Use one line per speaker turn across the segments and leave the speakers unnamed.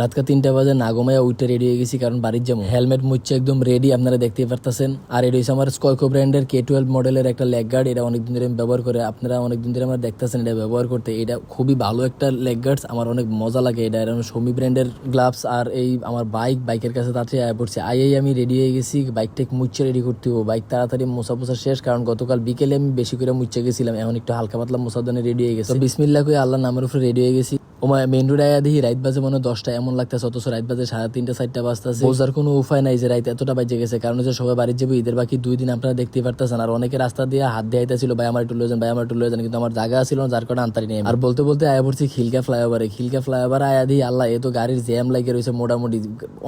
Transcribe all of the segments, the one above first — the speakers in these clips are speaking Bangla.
রাতকা তিনটা বাজে না ঘুমাইয়া উঠে রেডি হয়ে গেছি, কারণ বাড়ির যেমন হেলমেট মুচ্ছে একদম রেডি আপনারা দেখতেই পারতেছেন। আর এটা হচ্ছে আমার স্কয়কো ব্র্যান্ডের কে টুয়েলভ মডেলের একটা লেগ গার্ড এটা অনেকদিন ধরে আমি ব্যবহার করে, আপনারা অনেকদিন ধরে আমার দেখতেছেন এটা ব্যবহার করতে। এটা খুবই ভালো একটা লেগ গার্ডস আমার অনেক মজা লাগে এটা। এটা সমি ব্র্যান্ডের গ্লাভস আর এই আমার বাইক বাইকের কাছে তাড়াতাড়ি আয় পড়ছে। আইয়াই আমি রেডি হয়ে গেছি বাইকটা মুচ্ছে রেডি করতে হব বাইক তাড়াতাড়ি মোছা পোছা শেষ, কারণ গতকাল বিকেলে আমি বেশি করে মুচ্ছে গেছিলাম, এখন একটু হালকা পাতলা জন্য রেডি হয়ে গেছে। বিসমিল্লা করে আল্লাহ নামের উপরে রেডি হয়ে গেছি। ওমা মেন রোড আয়া দেখি রাইত বাজে মনে দশটা এমন লাগতেছে? অথচ রাইত বাজে সাড়ে তিনটা চারটা বাজতেছে। বোঝার কোনো উপায় নাই যে রাইত এতটা বাজে গেছে। কারণ হচ্ছে সবাই বাড়ির যাব ঈদের বাকি দুই দিন আপনারা দেখতে পারতেছেন। আর অনেকে রাস্তা দিয়ে হাত দিয়ে আইতেছিল ভাই আমার একটু লয়ে যান ভাই আমার একটু লয়ে যান। কিন্তু আমার জায়গা ছিল না যার কারণে আনতারি নেই আর বলতে বলতে আয়া পড়ছি খিলকা ফ্লাইওভারে। খিলকা ফ্লাইওভার আয়া দিই আল্লাহ এ তো গাড়ির জ্যাম লাগে রয়েছে মোটামুটি।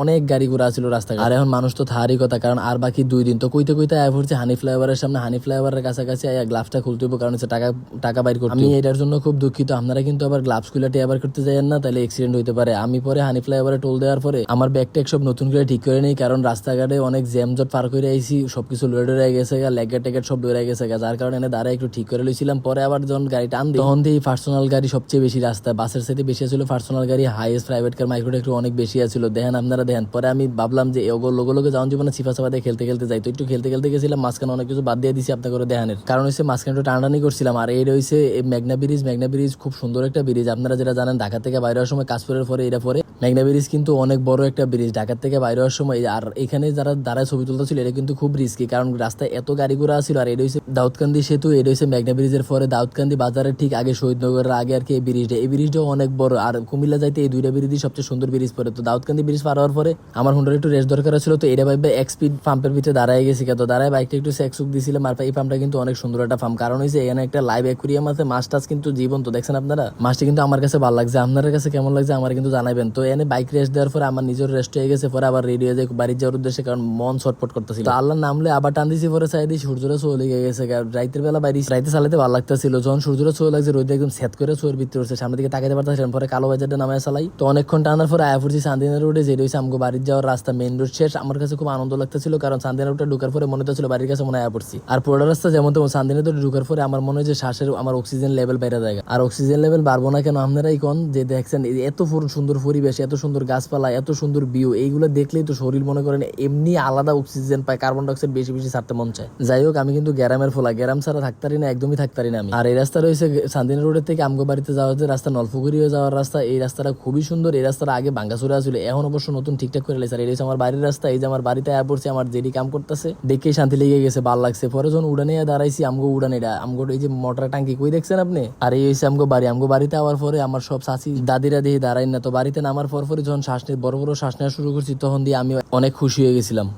অনেক গাড়ি ঘোড়া ছিল রাস্তা আর এখন মানুষ তো থারই কথা কারণ আর বাকি দুই দিন। তো কইতে কইতে আয়া পড়ছে হানি ফ্লাইওভারের সামনে। হানি ফ্লাইওভারের কাছাকাছি আয়া গ্লাভসটা খুলতে হইব কারণ হচ্ছে টাকা টাকা বাইর করতে আমি এটার জন্য খুব দুঃখিত। আপনারা কিন্তু আবার গ্লাভস খুলে টেয়াবার করতে যাই না তাহলে অ্যাক্সিডেন্ট হইতে পারে। আমি পরে হানি ফ্লাইওভারে টোল দেওয়ার পরে আমার ব্যাগটা সব নতুন করে ঠিক করে নেই, কারণ রাস্তাঘাটে অনেক জ্যাম জট পার করে আইছি, সবকিছু লোড হয়ে গেছে লেগেট টেগেট সব বেড়ে গেছে গা, যার কারণে এনে দাঁড়ায় একটু ঠিক করে লইছিলাম। পরে আবার যখন গাড়ি টান তখন দিয়ে পার্সোনাল গাড়ি সবচেয়ে বেশি রাস্তা বাসের সাথে বেশি ছিল পার্সোনাল গাড়ি হাইয়েস্ট প্রাইভেট কার মাইক্রোটা একটু অনেক বেশি আছিল। দেখেন আপনারা, দেখেন, পরে আমি ভাবলাম যে ওগো লোগো লোকে যাওয়ার জীবনে সিফা সাফা দিয়ে খেলতে খেলতে যাই। তো একটু খেলতে খেলতে গেছিলাম, মাঝখানে অনেক কিছু বাদ দিয়ে দিছি আপনার করে দেখানের। কারণ হচ্ছে মাঝখানে একটু টানাটানি করছিলাম, আর এই রয়েছে মেঘনা ব্রিজ মেঘনা ব্রিজ খুব সুন্দর একটা ব্রিজ আপনারা যেটা জানেন, ঢাকা থেকে বাইরে হওয়ার সময় কাশপুরের পরে এটা পরে মেঘনা ব্রিজ কিন্তু অনেক বড় একটা ব্রিজ ঢাকার থেকে বাইরে হওয়ার সময় আর এখানে যারা দাঁড়ায় ছবি তুলতে ছিল এটা কিন্তু খুব রিস্কি কারণ রাস্তায় এত গাড়ি ঘোড়া ছিল আর এটা হচ্ছে দাউদকান্দি সেতু, এটা হচ্ছে মেঘনা ব্রিজের পরে দাউদকান্দি বাজারের ঠিক আগে শহীদনগরের আগে আর কি এই ব্রিজটা এই ব্রিজটাও অনেক বড়, আর কুমিল্লা যাইতে এই দুইটা ব্রিজই সবচেয়ে সুন্দর ব্রিজ পরে তো দাউদকান্দি ব্রিজ পার হওয়ার পরে আমার হুন্ডার একটু রেস্ট দরকার ছিল, তো এটা ভাবে এক স্পিড পাম্পের ভিতরে দাঁড়ায় গেছি। তো দাঁড়ায় বাইকটা একটু সেক্সুক দিয়েছিলাম আর এই পাম্পটা কিন্তু অনেক সুন্দর একটা পাম্প কারণ হয়েছে এখানে একটা লাইভ অ্যাকুরিয়াম আছে মাছ টাছ কিন্তু জীবন তো দেখছেন আপনারা? মাছটা কিন্তু আমার কাছে ভালো লাগছে আপনার কাছে কেমন লাগছে আমার কিন্তু জানাবেন তো এনে বাইক রেস্ট দেওয়ার পরে আমার নিজের রেস্ট হয়ে গেছে, পরে আবার রেডি হয়ে যায় বাড়ি যাওয়ার উদ্দেশ্যে কারণ মন ছটফট করতেছিল। তো আল্লাহ নামলে আবার টান দিছি, পরে চাই দিই সূর্যরা চলে গেছে, কারণ রাইতের বেলা বাইরে রাইতে চালাতে ভালো লাগতেছিল, যখন সূর্যরা চলে লাগছে, রোদ একদম সেট করে চোর ভিতরে উঠছে সামনে দিকে তাকাতে পারতেছিলাম, পরে কালো বাজারটা নামে চালাই। তো অনেকক্ষণ টানার পরে আয়া পড়ছি চান্দিনা রোডে যে রয়েছে আমাকে বাড়ির যাওয়ার রাস্তা মেন রোড শেষ। আমার কাছে খুব আনন্দ লাগতেছিল, কারণ চান্দিনা রোডটা ঢুকার পরে মনে হচ্ছিল বাড়ির কাছে মনে আয়া পড়ছি। আর পুরোটা রাস্তা যেমন তেমন চান্দিনা রোড ঢুকার পরে আমার মনে হয় যে শ্বাসের, আমার অক্সিজেন লেভেল বেড়ে যায়। আর অক্সিজেন লেভেল বাড়বো না কেন, আপনারাই কোন? যে দেখছেন, এত সুন্দর পরিবেশ এত সুন্দর গাছপালা, এত সুন্দর ভিউ এইগুলো দেখলেই তো শরীর মনে করেন এমনি আলাদা অক্সিজেন পায় কার্বন ডাইঅক্সাইড বেশি বেশি ছাড়তে মন চায়। যাই হোক, আমি কিন্তু গ্যারামের ফোলা, গ্যারাম ছাড়া থাকতারি না, একদমই থাকতারি না আমি। আর এই রাস্তা রয়েছে চান্দিনা রোডের থেকে আমগো বাড়িতে যাওয়ার যে রাস্তা নলপুকুরি হয়ে যাওয়ার রাস্তা, এই রাস্তাটা খুবই সুন্দর। এই রাস্তাটা আগে ভাঙ্গাচুরা ছিল, এখন অবশ্য নতুন ঠিকঠাক করে লেছে আর এই হচ্ছে আমার বাড়ির রাস্তা, এই যে আমার বাড়িতে আয়া পড়ছে, আমার যেটি কাম করতেছে। দেখেই শান্তি লেগে গেছে, ভালো লাগছে। পরে যখন উড়ানে দাঁড়াইছি, আমগো উড়ানে এটা আমগো এই যে মোটর টাঙ্কি, কই দেখছেন আপনি? আর এই হয়েছে আমগো বাড়ি। আমগো বাড়িতে আওয়ার পরে আমার সব চাচি, দাদিরা দিয়ে দাঁড়াই না, তো বাড়িতে নামার পর পরে যখন শ্বাস নিয়ে বড় বড় শ্বাস নেওয়া শুরু করছি, তখন দিয়ে আমি অনেক খুশি হয়ে গেছিলাম।